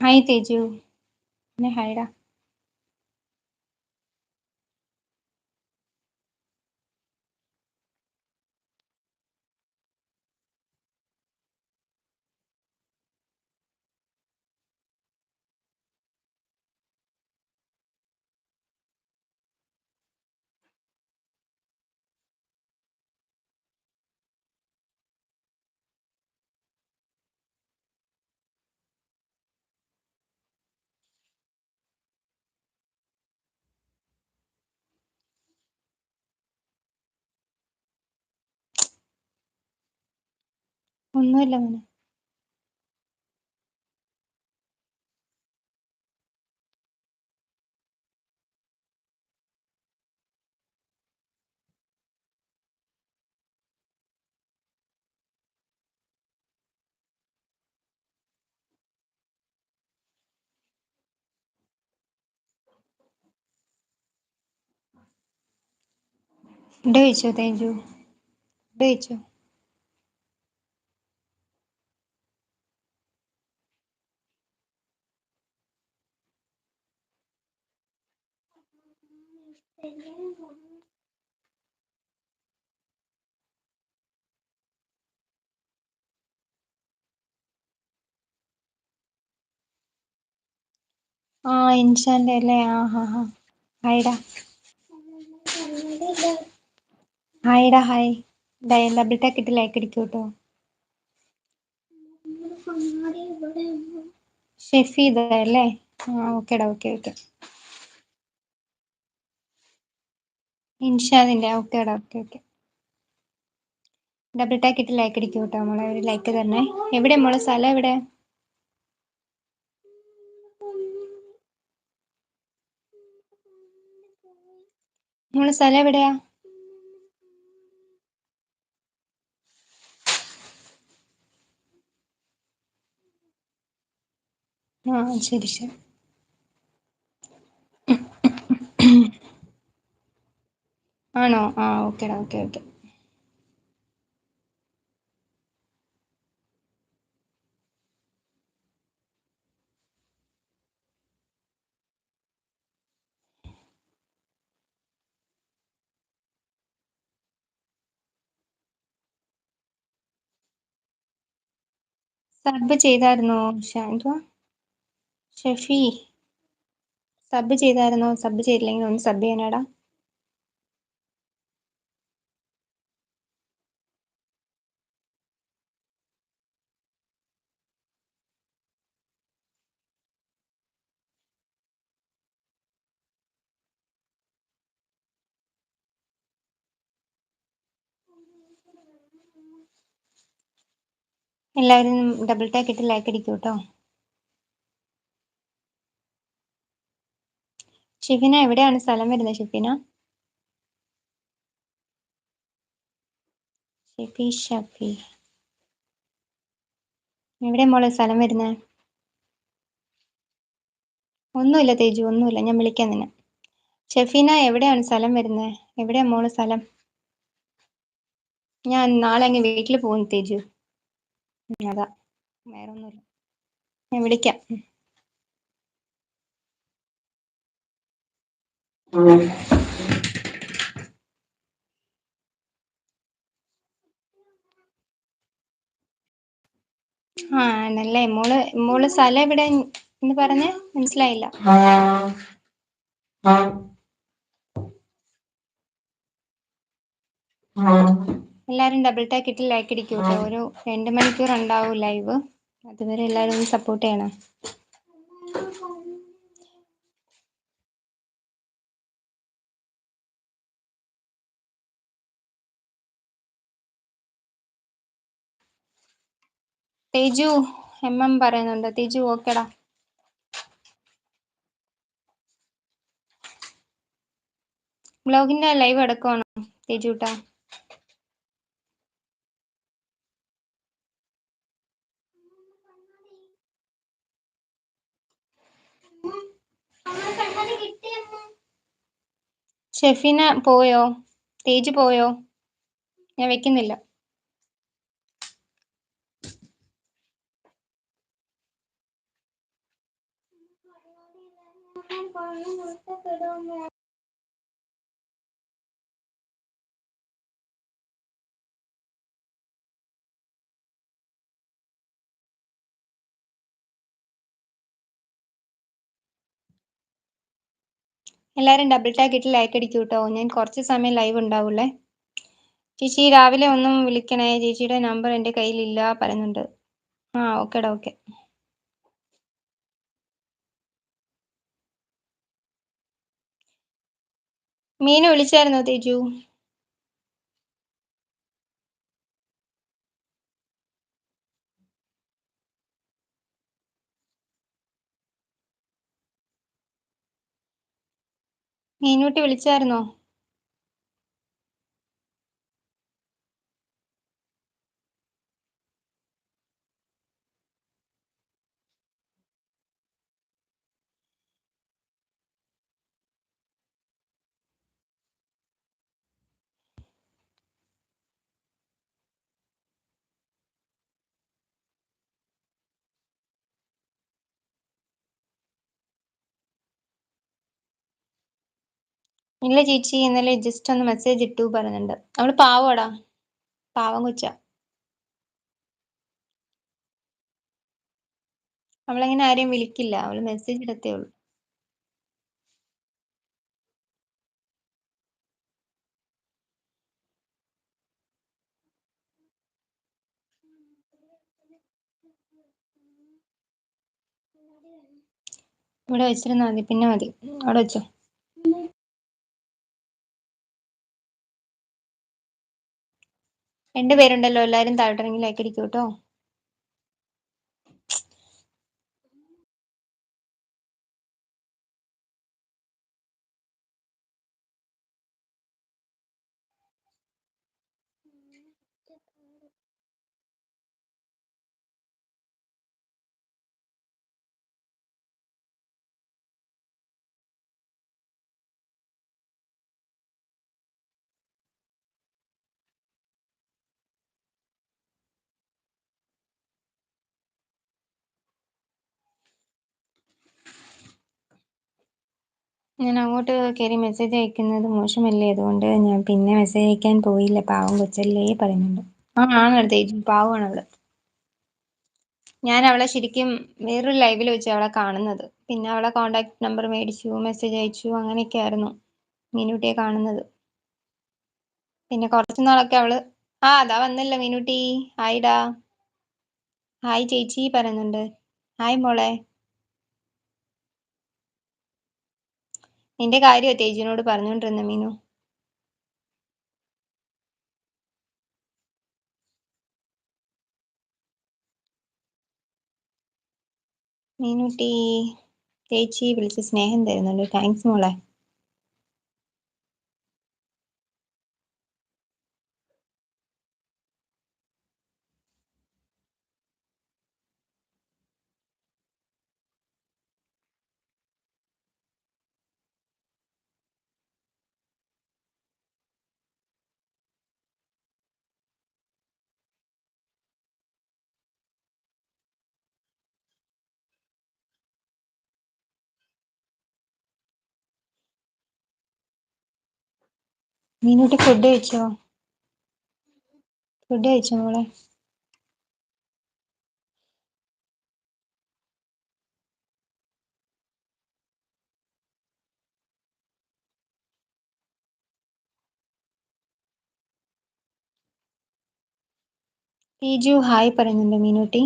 Hi Teju പിന്നെ hi ഒന്നുമില്ല മോനെ. ഫുഡ് കഴിച്ചോ തേജു ഫുഡ് കഴിച്ചോ ആ ഇൻഷാന്റെ അല്ലേ? ആ ഹാ ഹാ. ഹായ് ഹായ്ടാ ഹായ്. ഡൈ ഡബിൾ ടാക്ക് ഇട്ട് ലൈക്ക് അടിക്കൂ കേട്ടോ. ഷെഫീദ് അല്ലേ? ആ ഓക്കേടാ ഓക്കെ ഓക്കെ. ഇൻഷാദിന്റെ ഓക്കേടാ ഓക്കെ ഓക്കെ. ഡബിൾ ടാക്കിട്ട് ലൈക്ക് അടിക്കൂ കേട്ടോ മോളെ. ഒരു ലൈക്ക് തന്നെ എവിടെ മോളെ? സ്ഥലം എവിടെ? മോളെ സ്ഥലം എവിടെയാ? ആ ശരി ശരി. ആണോ? ആ ഓക്കേടാ ഓക്കെ ഓക്കെ. സബ് ചെയ്തായിരുന്നോ? ഷാൻഡ്ര ഷെഫി സബ് ചെയ്തായിരുന്നോ? സബ് ചെയ്തില്ലെങ്കിൽ ഒന്ന് സബ് ചെയ്യാനാടാ. എല്ലാവരും ഡബിൾ ടാക്ക് ഇട്ട് ലൈക്ക് അടിക്കൂ കേട്ടോ ഷിഫിന എവിടെയാണ് സ്ഥലം വരുന്നത് ഷിഫിന? ഷഫി ഷഫി. എവിടെ മോളെ സ്ഥലം വരുന്നത് ഒന്നുമില്ല തേജു ഒന്നുമില്ല. ഞാൻ വിളിക്കാം നിന്നെ. ഷെഫീന എവിടെയാണ് സ്ഥലം വരുന്നത് എവിടെയാ മോൾ സ്ഥലം? ഞാൻ നാളെ അങ്ങ് വീട്ടിൽ പോകുന്നു തേജു. അതാ വേറെ ഞാൻ വിളിക്കാം. ആ ആണല്ലേ? മോൾ മോൾ സ്ഥലം എവിടെ എന്ന് പറഞ്ഞേ? മനസ്സിലായില്ല. എല്ലാരും ഡബിൾ ടാക്ക് ഇട്ട് ലൈക്ക് അടിക്കൂ കേട്ടോ ഒരു രണ്ട് മണിക്കൂർ ഉണ്ടാവും ലൈവ് അതുവരെ എല്ലാരും ഒന്ന് സപ്പോർട്ട് ചെയ്യണം. തേജു എം എം പറയുന്നുണ്ട്. തേജു ഓക്കേടാ ബ്ലോഗിന്റെ ലൈവ് എടുക്കുവാണോ? തേജൂട്ടാ. ഷെഫിന പോയോ? തേജ് പോയോ? ഞാൻ വെക്കുന്നില്ല. എല്ലാരും ഡബിൾ ടാഗ് ടാക്കിട്ട് ലൈക്ക് അടിക്കൂ കേട്ടോ ഞാൻ കുറച്ച് സമയം ലൈവ് ഉണ്ടാവുള്ളേ. ചേച്ചി രാവിലെ ഒന്നും വിളിക്കണേ? ചേച്ചിയുടെ നമ്പർ എന്റെ കയ്യിലില്ല പറയുന്നുണ്ട്. ആ ഓക്കേടാ ഓക്കെ മീന വിളിച്ചായിരുന്നോ തേജു? മീനൂട്ടി വിളിച്ചായിരുന്നോ? ഇല്ല ചേച്ചി ഇന്നലെ ജസ്റ്റ് ഒന്ന് മെസ്സേജ് ഇട്ടു പറയുന്നുണ്ട് അവൾ പാവോടാ. പാവം കൊച്ച. അവളങ്ങനെ ആരെയും വിളിക്കില്ല. അവൾ മെസ്സേജ് ഇടത്തേ ഉള്ളൂ. ഇവിടെ വെച്ചിരുന്നാ മതി. പിന്നെ മതി. അവിടെ വെച്ചോ. രണ്ടുപേരുണ്ടല്ലോ എല്ലാരും താഴോട്ടിറങ്ങി ലൈക്ക് അടിക്കൂ കേട്ടോ. ഞാൻ അങ്ങോട്ട് കയറി മെസ്സേജ് അയക്കുന്നത് മോശമല്ലേ? അതുകൊണ്ട് ഞാൻ പിന്നെ മെസ്സേജ് അയക്കാൻ പോയില്ല. പാവം കൊച്ചല്ലേ പറയുന്നുണ്ട്. ആ ആണ് തേജു. പാവമാണ് അവൾ ഞാൻ അവളെ ശരിക്കും വേറൊരു ലൈവിൽ വെച്ച് അവളെ കാണുന്നത്. പിന്നെ അവളെ കോണ്ടാക്ട് നമ്പർ മേടിച്ചു മെസ്സേജ് അയച്ചു അങ്ങനെയൊക്കെ ആയിരുന്നു മീനുട്ടിയെ കാണുന്നത്. പിന്നെ കുറച്ച് നാളൊക്കെ അവൾ ആ അതാ വന്നല്ലോ മീനുട്ടി. ഹായ്ഡാ ഹായ് ചേച്ചി പറയുന്നുണ്ട്. ഹായ് മോളെ. നിന്റെ കാര്യമാ തേജുവിനോട് പറഞ്ഞുകൊണ്ടിരുന്ന മീനു? മീനുട്ടി ചേച്ചി വിളിച്ച് സ്നേഹം തരുന്നുണ്ട്. താങ്ക്സ് മോളെ. മീനുട്ടി ഫുഡ് കഴിച്ചോ? ഫുഡ് കഴിച്ചോ മോളെ? ഹായ് പറയുന്നുണ്ട് മീനുട്ടി.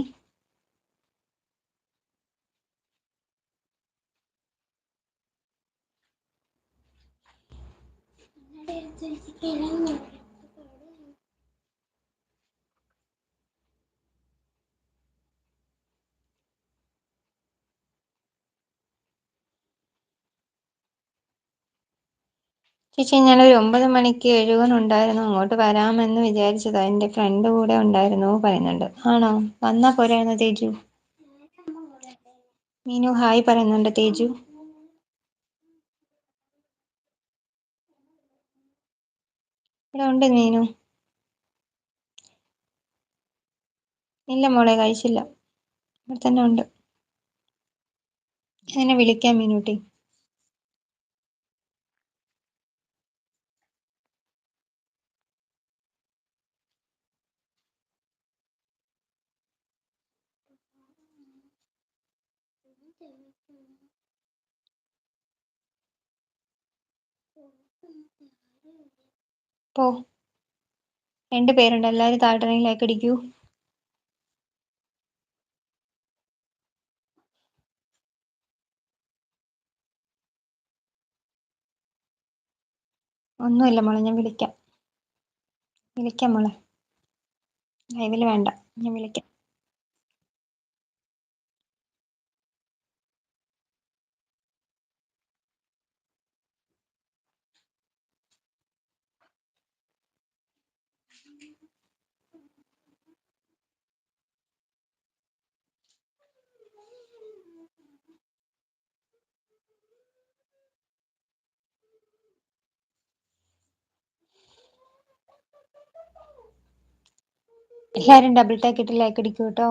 ചേച്ചി ഞാനൊരു ഒമ്പത് മണിക്ക് എഴുകുന്നുണ്ടായിരുന്നു അങ്ങോട്ട് വരാമെന്ന് വിചാരിച്ചതാ. എന്റെ ഫ്രണ്ട് കൂടെ ഉണ്ടായിരുന്നു പറയുന്നുണ്ട്. ആണോ? വന്നാ പോരായിരുന്നു തേജു. മീനു ഹായ് പറയുന്നുണ്ട് തേജു. ഇവിടെ ഉണ്ട് മീനു. ഇല്ല മോളെ കഴിച്ചില്ല. ഇവിടെ തന്നെ ഉണ്ട്. എന്നെ വിളിക്കാം മീനൂട്ടി. Thank you. പോ. രണ്ട് പേരുണ്ട്. എല്ലാരും ലൈക്ക് അടിക്കൂ. ഒന്നുമില്ല മോളെ ഞാൻ വിളിക്കാം. വിളിക്കാം മോളെ. ലൈവിൽ വേണ്ട. ഞാൻ വിളിക്കാം. എല്ലാരും ഡബിൾ ടാക്കിട്ട് ലൈക്കടിക്കൂട്ടോ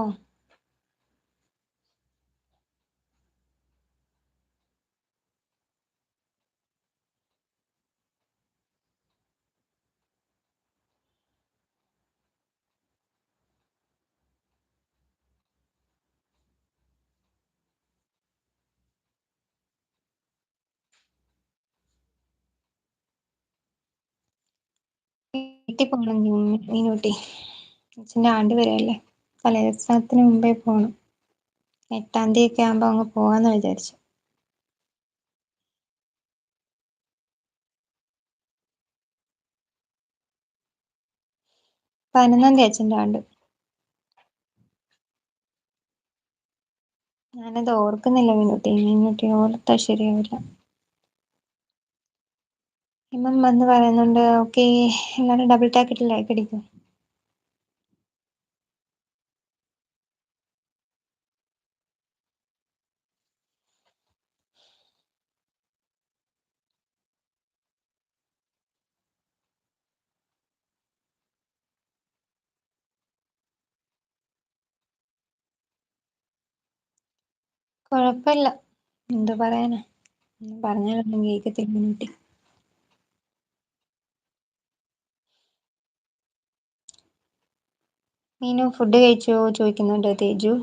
വീട്ടി പോണം മീനൂട്ടി അച്ഛന്റെ ആണ്ട് വരല്ലേ തലേദിവസത്തിന് മുമ്പേ പോണം. എട്ടാം തീയതി ഒക്കെ ആകുമ്പോൾ അങ്ങ് പോവാന്ന് വിചാരിച്ചു. പതിനൊന്നാം തീയതി അച്ഛന്റെ ആണ്ട്. ഞാനത് ഓർക്കുന്നില്ല മീനൂട്ടി മീനൂട്ടി ഓർത്താ ശരിയാവില്ല. ഹിമം വന്ന് പറയുന്നുണ്ട് ഓക്കെ എല്ലാരും ഡബിൾ ടാക്കിട്ട് ലൈക്കടിക്ക് കൊഴപ്പില്ല എന്ത് പറയാനാ? പറഞ്ഞാലൊന്നും കേക്കത്തില്ല മീനൂട്ടി മീനു ഫുഡ് കഴിച്ചോ ചോദിക്കുന്നുണ്ട് തേജു.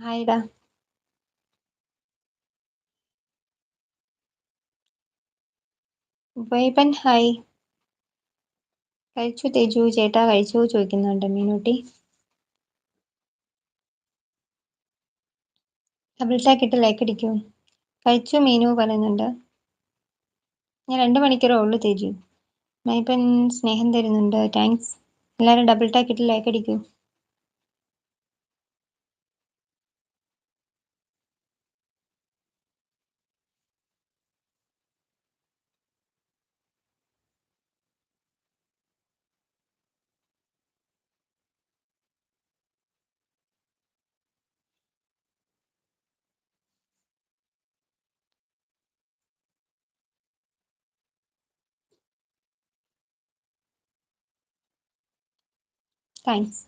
ഹായ് ടാ വൈബൻ ഹായ് കഴിച്ചു തേജു ചേട്ടാ കഴിച്ചു ചോദിക്കുന്നുണ്ട് മീനൂട്ടി. ഡബിൾ ടാക്കിട്ട് ലൈക്കടിക്കൂ കഴിച്ചു മീനു പറയുന്നുണ്ട്. ഞാൻ രണ്ട് മണിക്കൂറേ ഉള്ളൂ തേജു. മൈപ്പൻ സ്നേഹം തരുന്നുണ്ട് താങ്ക്സ് എല്ലാവരും ഡബിൾ ടാക്കിട്ട് Thanks.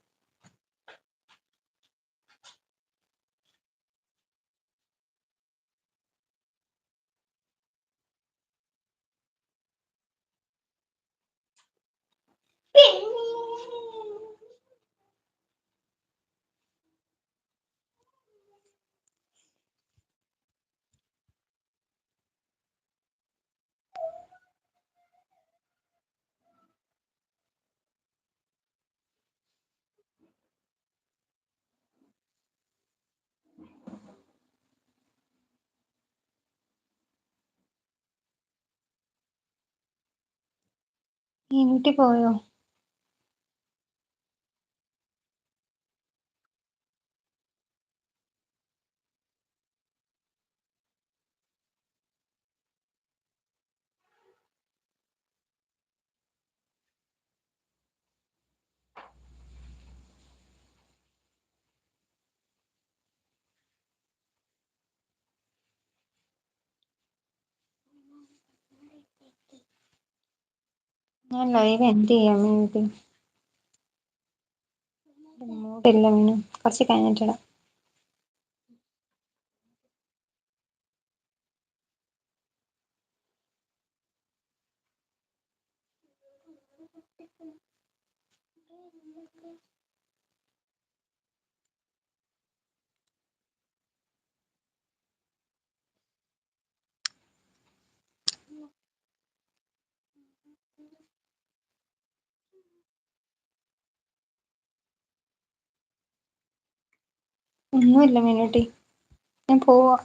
താങ്ക്സ് വീട്ടിൽ പോയോ? ഞാൻ ലൈവ് എന്ത് ചെയ്യാ മീനുട്ടി മൂഡില്ല മീനു കൊറച്ച് കഴിഞ്ഞിട്ടിടാം ഒന്നുല്ല മീനുട്ടി. ഞാൻ പോവാ.